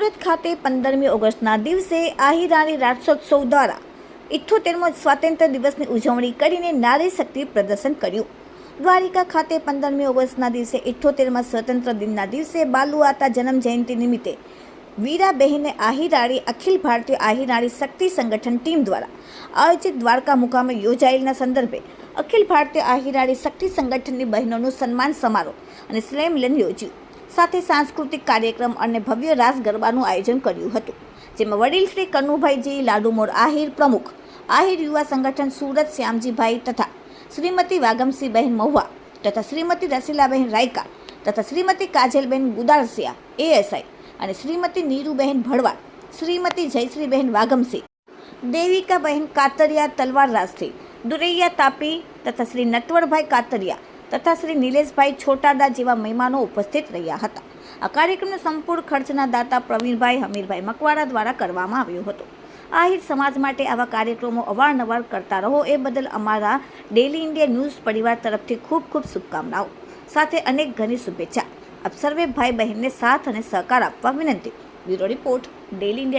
સુરત ખાતે પંદરમી ઓગસ્ટના દિવસે આહિરાણી રાષ્ટ્રોત્સવ દ્વારા ઇઠ્ઠોતેરમો સ્વાતંત્ર્ય દિવસની ઉજવણી કરીને નારી શક્તિ પ્રદર્શન કર્યું. દ્વારિકા ખાતે પંદરમી ઓગસ્ટના દિવસે ઇઠ્ઠોતેરમાં સ્વતંત્ર દિનના દિવસે બાલુઆતા જન્મ જયંતિ નિમિત્તે વીરાબહેને આહિરાળી, અખિલ ભારતીય આહિરાળી શક્તિ સંગઠન ટીમ દ્વારા આયોજિત દ્વારકા મુકામે યોજાયેલના સંદર્ભે અખિલ ભારતીય આહિરાળી શક્તિ સંગઠનની બહેનોનું સન્માન સમારોહ અને સ્લેમ મિલન યોજ્યું. સાથે સાંસ્કૃતિક કાર્યક્રમ અને ભવ્ય રાસ ગરબાનું આયોજન કર્યું હતું, જેમાં વડીલ શ્રી કનુભાઈજી લાડુમોર આહિર પ્રમુખ, આહિર યુવા સંગઠન સુરત શ્યામજીભાઈ તથા શ્રીમતી વાગમસી બહેન મહુવા તથા શ્રીમતી રસીલાબહેન રાયકા તથા શ્રીમતી કાજલબેન ગુદારસિયા એએસઆઈ અને શ્રીમતી નીરુબહેન ભડવા શ્રીમતી જયશ્રીબહેન વાગમસિંહ દેવિકાબહેન કાતરિયા તલવાર રાજથી દુરૈયા તાપી તથા શ્રી નટવરભાઈ કાતરિયા તથા શ્રી નિલેશભાઈ છોટાદા જેવા મહેમાનો ઉપસ્થિત રહ્યા હતા. આ કાર્યક્રમનો સંપૂર્ણ ખર્ચના દાતા પ્રવીણભાઈ હમીરભાઈ મકવાડા દ્વારા કરવામાં આવ્યો હતો. આહિર સમાજ માટે આવા કાર્યક્રમો અવારનવાર કરતા રહો એ બદલ અમારા ડેલી ઇન્ડિયા ન્યૂઝ પરિવાર તરફથી ખૂબ ખૂબ શુભકામનાઓ. સાથે અનેક ઘણી શુભેચ્છા. આપ સર્વે ભાઈ બહેનને સાથ અને સહકાર આપવા વિનંતી. Bureau report daily India